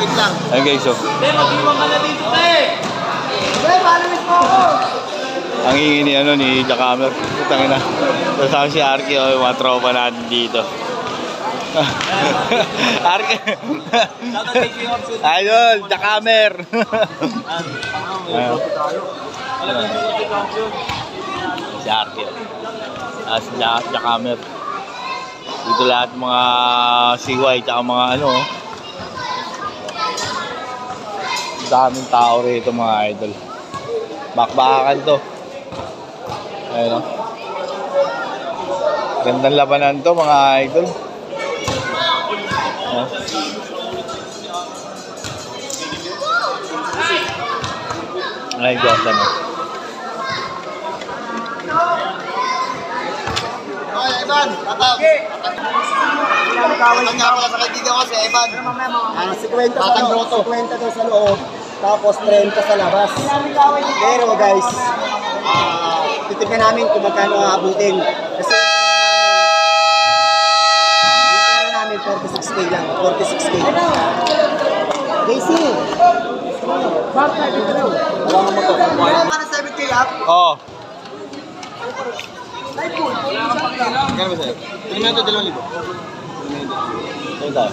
Wait lang. Ayun guys, oh. Hindi, mag-iwan ka na dito, te! Hindi, palamit mo ako! Ang hingi ni ano ni Jackamer. Putang ina. Kasama si Arky o yung mga tropa natin dito. Arky. Idol, Jackamer. si Arky. Ah, si Ja- Jackamer. Dito lahat mga CY tsaka mga ano. oh. Daming tao rito mga idol. Bakbakan to. Ayun o. Gandang labanan to mga idol. Oh. Ay, Jordan o. Okay, Evan, tatang. Tatang nga pala sa kaibigan ko si Evan. Ah, 50 sa Batang loob, Grotto. 50 daw sa loob, tapos 30 sa labas. Pero guys, ah, titignan namin kung magkano aabutin. Kasi pera namin 46k lang, 46k. Casey! Bakit? Wala mo to. Para 7K up? Oh. Kaya ba sa'yo? Tingnan ito, 2,000. Ayun tayo.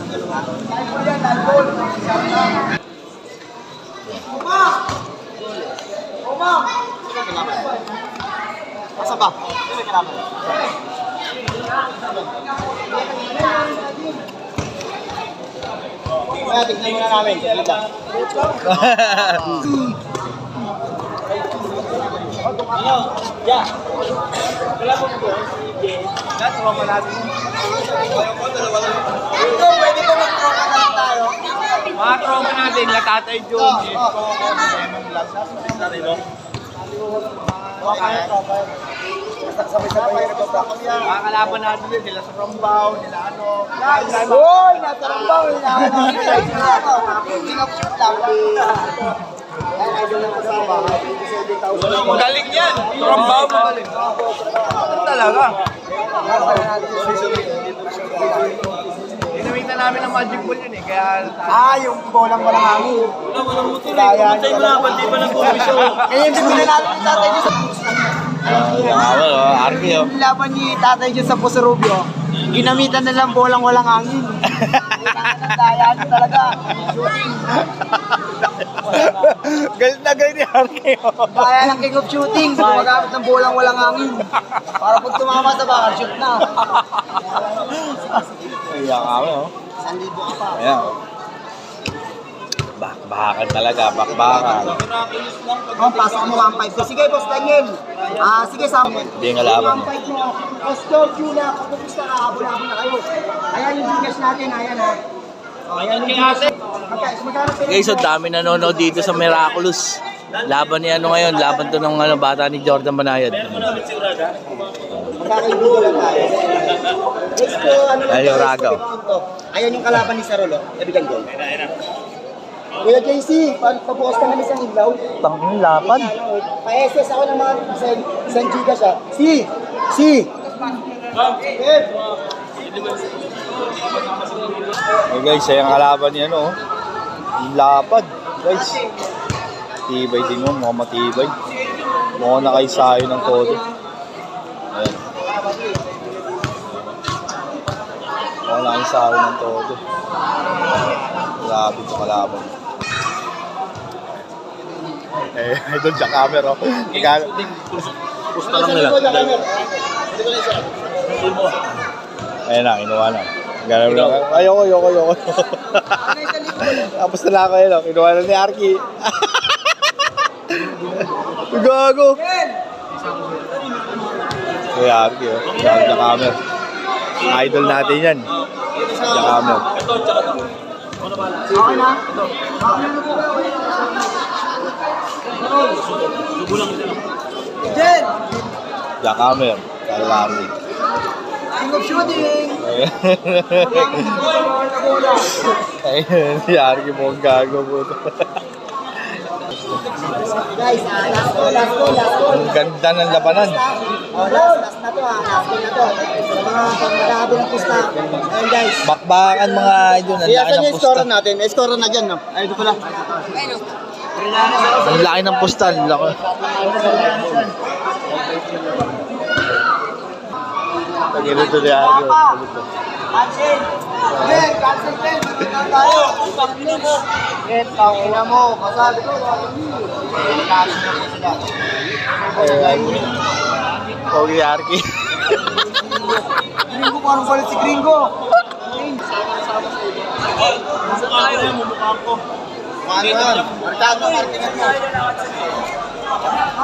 Asa ba? Sino kailangan? Kaya tignan muna namin. Tignan. Ito, pwede ko mag-tropa na lang tayo. Mga tropa natin, Latatay Ito, Sabay-sabay na ito. Mga kalaban natin din, sila sa Rombaw, nila ano. Uy! Nasa rambaw! Kasama. 27,000. Magaling yan! Rombaw, magaling. Ano talaga? Namin ng magic ball yun eh, kaya... Ah, yung bolang walang hangin. Kaya Patay mo na, pati pa ng komisyo. Ngayon, hindi na natin yung tatay dyan sa... Tawal, oh, Arky, oh. Yung laban ni tatay dyan sa Puso Rubio, ginamitan na lang bolang walang hangin. Kailangan ng talaga. Shooting. galit na galit ni Arky, oh. Kaya ng king of shooting, gumagamit ng bolang walang hangin. Para pag tumama sa bakal, shoot na. Ayan kami, oh. 1,000 ka pa. Ayan. Bakbakan talaga, bakbakan. Oh, pasok mo 1.5 ko. Sige, boss Daniel. Ah, sige, sa Hindi nga laban, oh. 1.5 mo. Pastor, Juna, kapupus na ka, habol-habol na kayo. Ayan yung bigas natin, ayan ha. Oh, ayan yung bigas. Magkano sila? Guys, ang dami nanonood dito sa Miraculous. Laban ni ano ngayon, laban to ng ano, bata ni Jordan Banayad. Magkakaibigan lang tayo. Next ano lang Ay, yung ragaw. Ayan yung kalaban ni Sarolo. Nabigyan ko. Kuya JC, pa pabukas ka namin sa ilaw. Tangin lapan. Pa-SS ako ng mga isang, isang giga siya. Si! Si! Kev! Hey guys, ayan ang kalaban ni ano, oh. Yung lapad, guys. Tibay din mo, mukhang matibay. Mukhang nakaisayo ng todo. Ayan. Mukhang nakaisayo ng todo. Grabe ito kalaban. Eh, dyan camera, oh. Ika, Pusta lang nila. Ayan na, inuwa na. Ganun lang. Ayoko, ayoko, ayoko. Tapos na ako yun, oh. Inuwa na ni Arky. Gago. Kuya Arky, oh. Yan, Jackamer. Idol natin yan. Jackamer. Okay na? Jen! Jackamer. Kalami. King of shooting! Ayun, si Arky mo ang gago po. Guys, ah, last call, last call, last call. Ang ganda ng labanan. Oh, last, last na to ah, last call na to. Sa mga pagmalabo ng pusta. Ayun guys. Bakbakan mga idol. Ang laki saan ng yung pusta. score natin? May score na dyan, no? Ay, ito pala. Ang laki ng pusta. Ang laki. Pag-irito ni Argo. Cancel! Cancel Ben! Tingnan tayo! Pagpili mo! Ben, tangina mo! Kasabi ko, cancel na po sila. Pogi Arki. Gringo, parang palit si Gringo! Ano yan? Markado, markingan mo.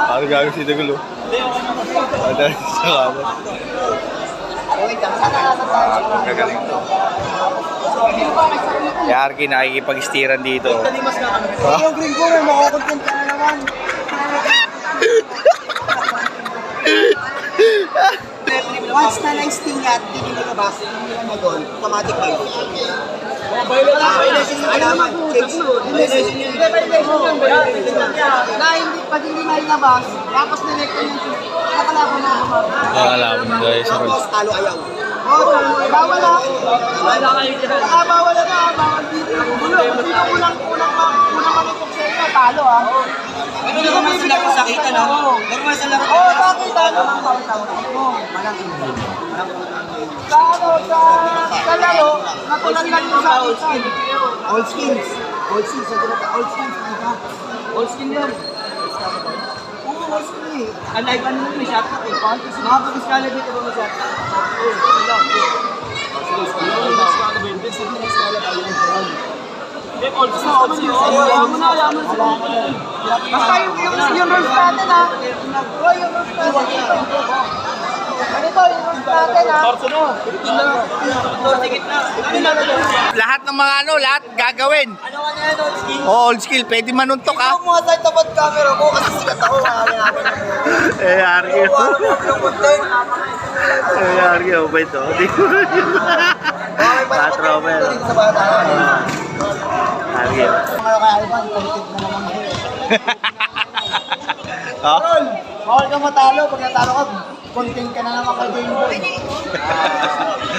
Ano gagawin si Dagulo? Ano sa kanan? Gagaling to. Arki nakikipag-steeran dito. Yung Gringo, may makakontent ka na naman. Once na na-sting yan, hindi nila labas, hindi nila mag-on, automatic ba yun? Ah, violation yun naman. Violation yun. Na hindi, pag hindi na ilabas, tapos nilekta yung nakalaban na Ang alam guys. Tapos talo ayaw. Oo, bawal na. Ah, bawal na na, bawal dito. Gulo, dito kulang, kulang, kulang kami kung sa inyo, talo ah. Ano naman sila kung sakita na? Normal sila kung Oo, sakita naman. Sa ano, sa, sa laro, natulan lang yung sakita. All skills. All skills, sa ginata, all skills. All yan. Oo, skills eh. Unlike ano may shot clock eh. Mga pag-iskala dito ba may shot clock? Basta yung, yung, yung rules natin ha. Yung rules natin. Ganito, yung natin ha. Lahat ng mga ano, lahat gagawin. Ano ka na yan, old skill? Oh, old skill, pwede manuntok ha. Huwag mo sa tapat camera ko kasi sikat ako. Eh, content. Eh, Arki, oh, ba ito? Di ko. Sa bata. Arki. Mga kaya Ivan, content na naman ako. Ha? Tol, bawal ka matalo. Pag natalo ka, content ka na naman kay Game Boy.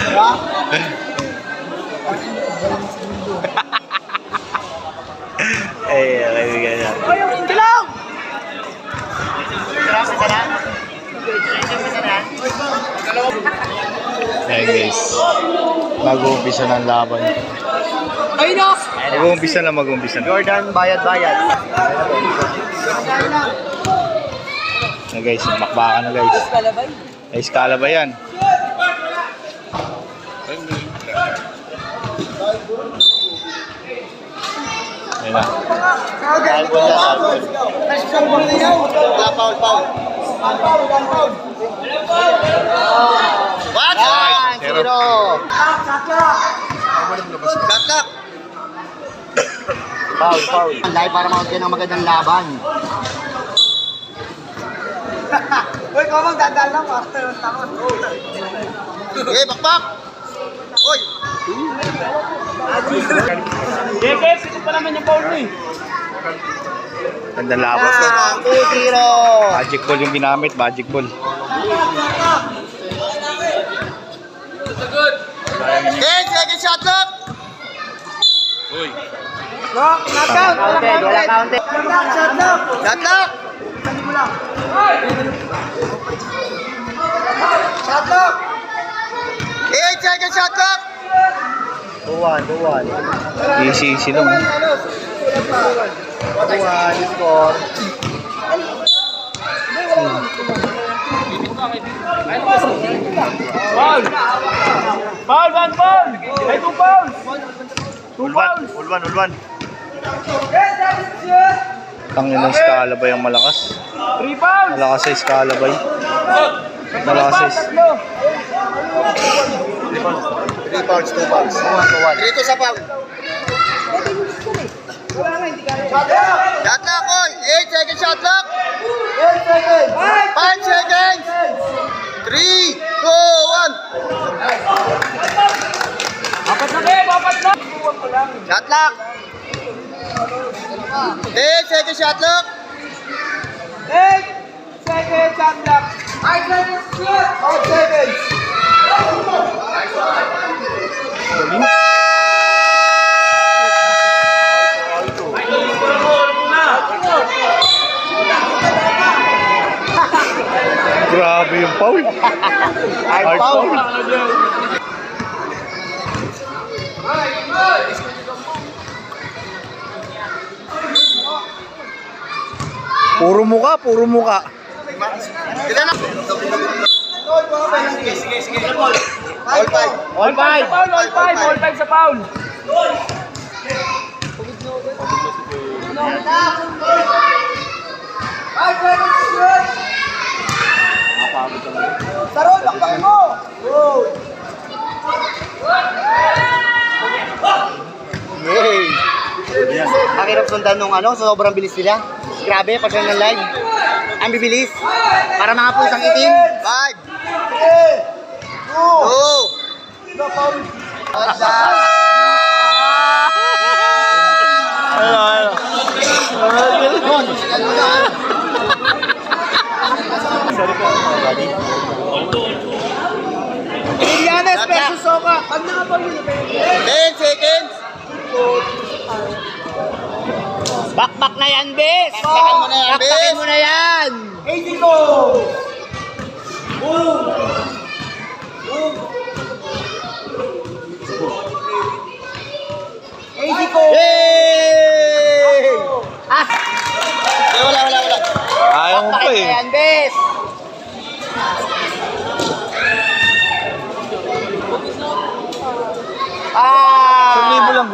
Diba? Eh, kaibigan yan. Kilaw! Hey guys, mag-uumpisa ng laban. Ayun na! Mag-uumpisa na, mag-uumpisa na. Jordan, bayad-bayad. Na guys, makbaka na guys. Guys, kala ba yan? Ayun na. Foul, foul. What? Right, zero. Gatlak! Foul, foul. Live para makagyan ng magandang laban. Uy, kamang dadal lang para yung takot. Eh, bakbak! Uy! Ganda laban. Ah, 2-0! Magic ball yung ginamit, magic ball. Eh, second shot lock! Uy. Lock, knockout! Counted, wala counted. Shot lock! Shot lock! Shot lock! Eh, second shot lock! Tuwan, tuwan. Easy, easy lang. Tuwan, score. Foul, one foul! Ay, two fouls! Ulwan, ulwan, ulwan. Tangin ng Scalabay ang malakas. Three! Malakas sa Scalabay. Malakas sa... 3 pounds, 2 pounds. 3 to sa pound. Shot lock, oy! 8 seconds shot lock! 8 seconds! 5 seconds! 3, 2, 1! Apat na kayo, apat na! Shot lock! Ten seconds shot lock. Eight seconds shot clock. Five seconds shoot. Five seconds. Grabe yung foul. Foul. Puro muka, puro muka. Kita na. Sige, sige, sige. All five. All five. All five. All five sa foul. Saron, lakbakin mo. Yay! Ang hirap sundan nung ano, sobrang bilis nila. Grabe, pag ng live. Ang bibilis. Para mga pusang itim. Five. Two. Two. No foul. Ilianes versus Soka. Pag nakapag Ten seconds. Bakbak na yan, Bes! Bakbakan mo na yan, Bes! Bakbakin mo na yan! Easy go. Easy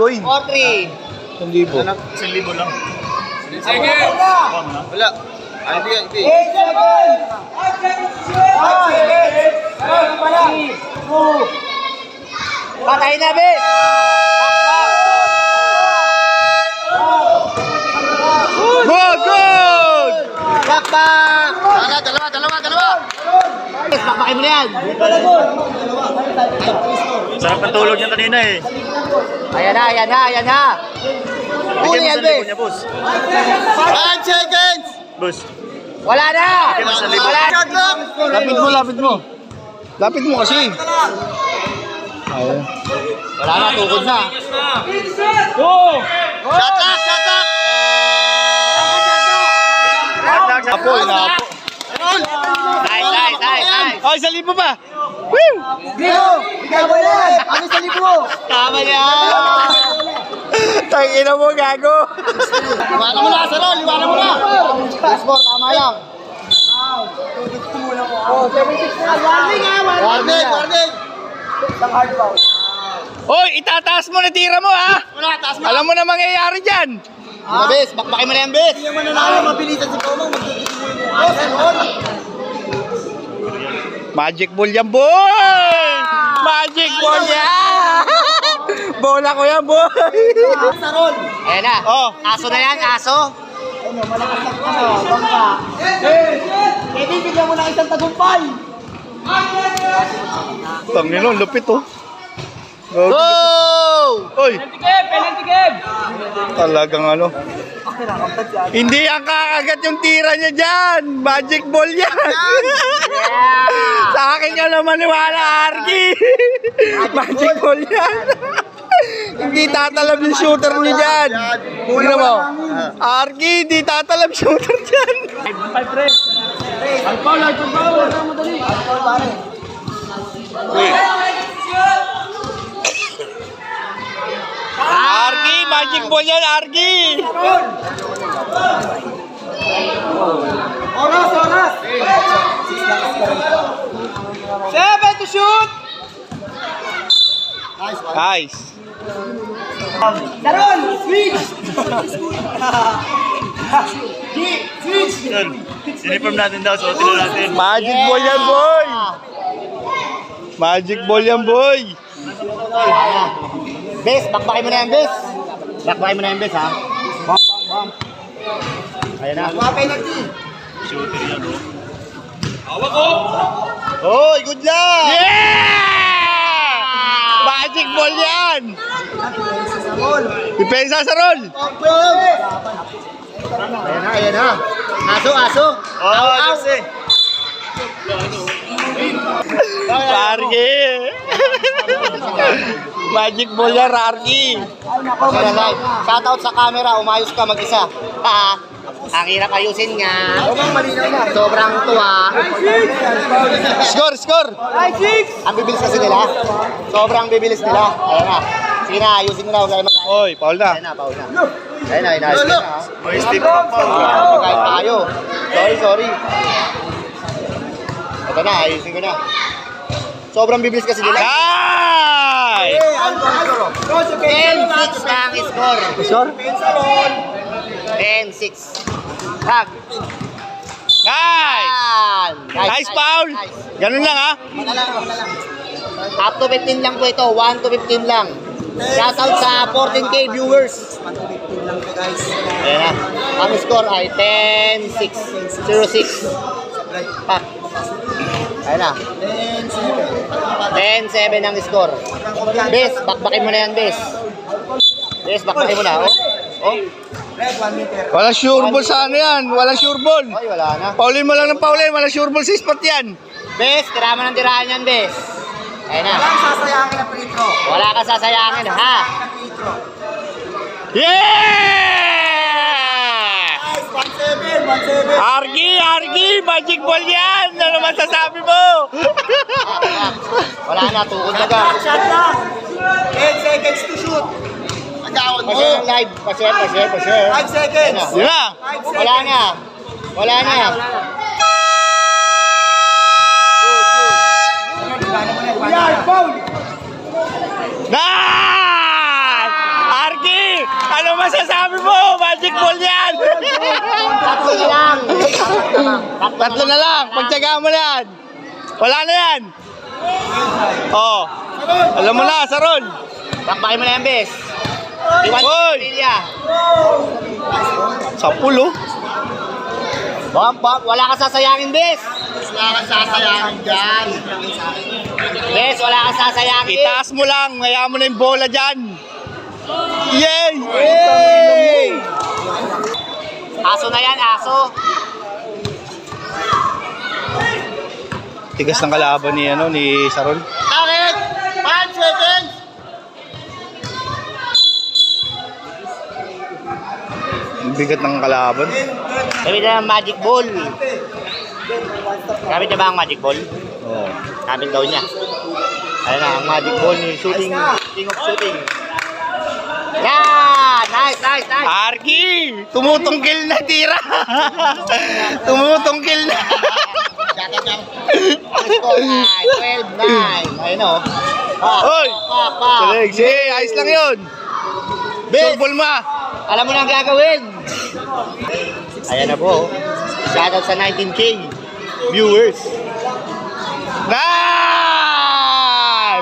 Isang libo lang, Goy. 4-3. Isang libo. Wala. Ay, hindi, hindi. Eight seconds. Five seconds. Five seconds. Five pala. Two. Patay na, Bes! Good, good! Bakbak! Dalawa, dalawa, dalawa, dalawa! Bakbakin mo na yan! Sarap ng tulog niya kanina eh. Ayan na, ayan na, ayan na! Huli yan, Bes! boss. Five seconds! Boss. Wala na! Wala na! Lapit mo, lapit mo. Lapit mo kasi. Ayun. Wala na, tukod na. Two. Shot lock, shot lock! Apo, inapo. Nice, nice, Ay, sa libo pa. Woo! Dito. Ikaw ba yan? Ano sa libo? Tama niya! Tangina mo, gago. Liwanan mo na, Sarol! Liwanan mo na! Yes, four, tama lang. Oh, 76 na. Warning ha. Warning, warning! Isang hard foul. Hoy, itataas mo na tira mo ha. Wala, taas mo! Alam mo na mangyayari dyan. Diba, Bes? Bakbakin mo na yan, Bes! Hindi naman nanalo. Mabilisan si Komang. Magtutuloy mo Oh, Saron. Magic ball yan, boy! Magic ball yan! Bola ko yan, boy! Saron. Ayan na. Oh. Aso na yan, aso. Ano, malakas na ano, bangka. Eh, Eddie, bigyan mo ng isang tagumpay. Tangina, lupit oh. Go! Oy, Penalty penalty game. talagang ano. Hindi ang kakagat yung tira niya dyan. Magic ball yan. Sa akin ka naman niwala, Arky. Magic ball yan. hindi tatalab yung shooter niya dyan. Tingnan mo. Arky, hindi tatalab shooter dyan. Five pre. Al foul, al foul. Ano mo Arky, magic ball yan, Arky. Oras, oras. Seven to shoot. Nice. Saron, switch. G, switch. Uniform natin daw, suotin na natin. Magic ball yan, boy. Magic ball yan, boy. Bes, bakbakin mo na yan, Bes. Bakbakin mo na yan, Bes, ha? Bam, bam, bam. Ayan na. Mga penalty. Shooter yan, oh. Hoy, good luck! Yeah! Magic ball yan! Depensa sa roll! Ayan na, ayan na. Aso, aso. Oh, Jose. Rarky! Magic ball yan, Rarky! Ayan na. Shoutout sa camera, umayos ka mag-isa. Ang hirap ayusin nga. Sobrang tuwa. Score, score! Ang bibilis kasi nila. Sobrang bibilis nila. Ayan na. Sige na, ayusin mo na. Huwag kayo mag- Oy, Paul na. Ayan na, pause na. Ayan na, inayos na. ha. Boy, Steve pa pa. Ah, Magkain tayo. Sorry, sorry. Ito na, ayusin ko na. Sobrang bibilis kasi nila. Nice! 10-6 na ang score. Score? 10-6. Tag. Nice! Nice, Paul! Nice. Ganun lang, ha? Up to 15 lang po ito. 1 to 15 lang. Shoutout sa 14k viewers. Ayan na. Ang score ay 10-6. 0-6. Pak. Ayan na. 10-7 ang score. Bes, bakbakin mo na yan, Bes. Bes, bakbakin mo na. Oh. Oh. Walang sure ball sa ano yan. Walang sure ball. Ay, wala na. Paulin mo lang ng Paulin. Walang sure ball sa spot yan. Bes, tiraman ng tirahan yan, Bes. Ayan na. Wala kang sasayangin na pretro. Wala kang sasayangin, ha? Yeah! Argi, Argi, magic ball yan. Ano masasabi mo? Wala na, tukod na ka. 10 seconds to shoot. Agawad mo. Ng live. Pa-share, pa-share. 5 seconds. Yun na. Wala na. Wala na. Yan, foul. Nice! Masasabi mo? Magic ball yan. Tatlo na lang. Tatlo na lang. Pagtyaga mo na yan. Wala na yan. Oh. Alam mo na, Saron. Bakbakin mo na yan, Bes. Iwan Hoy! Pilya. Sa pulo. Bak, bak, wala kang sasayangin, Bes. Wala kang sasayangin dyan. Bes, wala kang sasayangin. Itaas mo lang. Ngaya mo na yung bola dyan. Yay! Yay! Aso na yan, aso. Tigas ng kalaban ni ano ni Saron. Bakit? 5 seconds. Ang bigat ng kalaban. Gamit na ng magic ball. Gamit niya ba ang magic ball? Oh. Gamit daw niya. Ayun na, ang magic ball ni shooting, king of shooting. Yan! Nice, nice, nice. Arki! Tumutungkil na tira! Tumutungkil na! Ang score ay 12-9. Ayun o. Pa, Hoy! Salig, sige, ayos lang yun! Surbol ma! alam mo na ang gagawin. Ayan na po. Shoutout sa 19K viewers. Nice!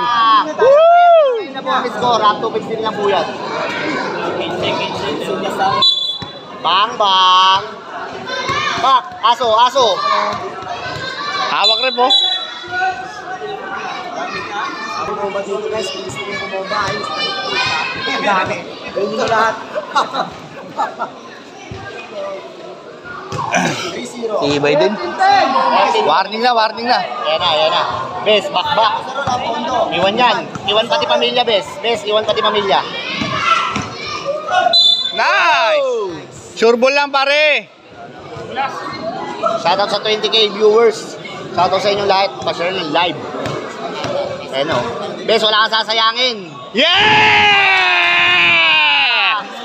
Ah, Woo! Ayun na po ang score. Up to 15 lang po yan. Bang, bang. Bak, aso, aso. Hawak rin po. Ibay din. Warning na, warning na. Ayan na, ayan na. Bes, back. Iwan yan. Iwan pati pamilya, Bes. Bes, iwan pati pamilya. Nice! Sure ball lang pare. Shoutout sa 20k viewers. Shoutout sa inyong lahat. Pa-share ng live. Ayan o. Bes, wala kang sasayangin. Yeah!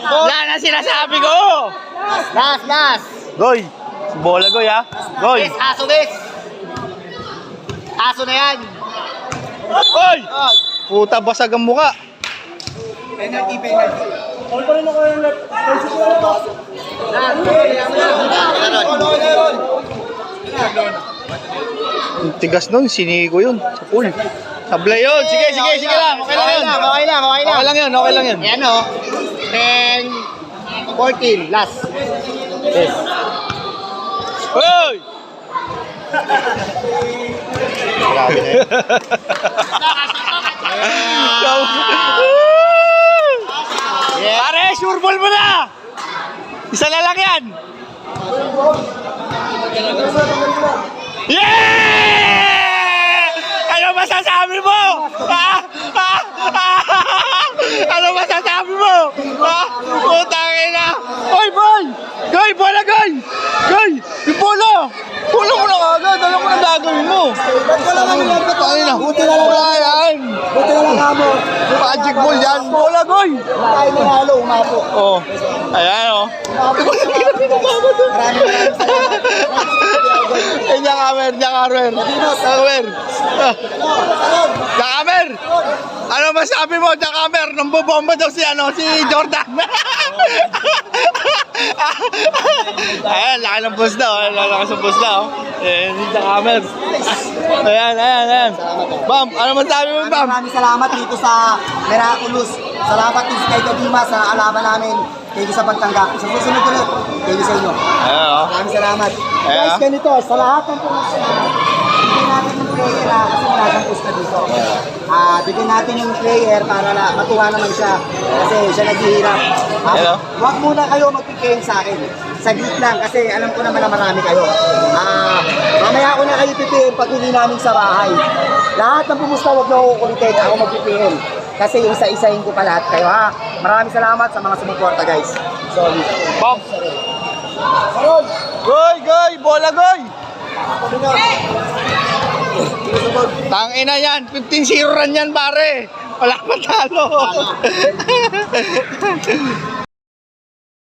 Wala na sinasabi ko! Last, last. Goy! Bola goy ha? Goy! Bes, aso, Bes. Aso na yan. Oy! Puta basag ang muka. Penalty, penalty. Ang tigas nun, siniko yun. Sa pool. Sablay yun. Sige, sige, sige lang. Okay lang yun. Okay lang, okay lang. Okay lang yun, okay lang yun. Ayan o. 10, 14, last. Yes. Hoy! Grabe na yun. Pare, sure ball mo na! Isa na lang yan! Yeah! Ano masasabi mo? Ah! Ah! Ah! Ano masasabi mo? Ah! Putang ina! Oy, boy! Goy, bola, goy! Goy! Yung bola! Bola mo na kagad! Alam mo na gagawin mo! Ba't kami lang ito? Ay na! Buti na lang. Wala yan! Buti na lang kamo. Magic ball yan! Bola, goy! Tayo nanalo, umapo. Oh, ayan oh. Maraming salamat. Eh, diyan kamer, diyan kamer. Kamer. Diyan kamer. Ano masabi mo, diyan kamer? Nung bubomba daw si, ano, si Jordan. ayan, laki ng boss na, oh. Laki ng boss na, oh. Eh, diyan kamer. Ayan, ayan, ayan. Bam, ano masabi mo, Bam? Maraming salamat dito sa Miraculous. Salamat din kay Kadima sa alaban namin. Thank you sa pagtanggap. Sa susunod ulit, thank you sa inyo. Ayan, oh. Maraming salamat. Ayan. Guys, ganito, sa lahat ng natin ng player ah, kasi wala siyang pusta dito. Ah, bigyan natin yung player para na matuwa naman siya kasi siya naghihirap. Ah, Hello. Huwag muna kayo magpipigil sa akin. Saglit lang kasi alam ko naman na marami kayo. Ah, mamaya ko na kayo pipigil pag hindi namin sa bahay. Lahat ng pumusta huwag na kukulitin. Ako magpipigil. Kasi isa-isahin ko pa lahat kayo ha. Maraming salamat sa mga sumuporta guys. Sorry. Sarod! Goy, goy, bola, goy. Ako na. Tangina yan, 15-0 run yan pare. Wala pa talo.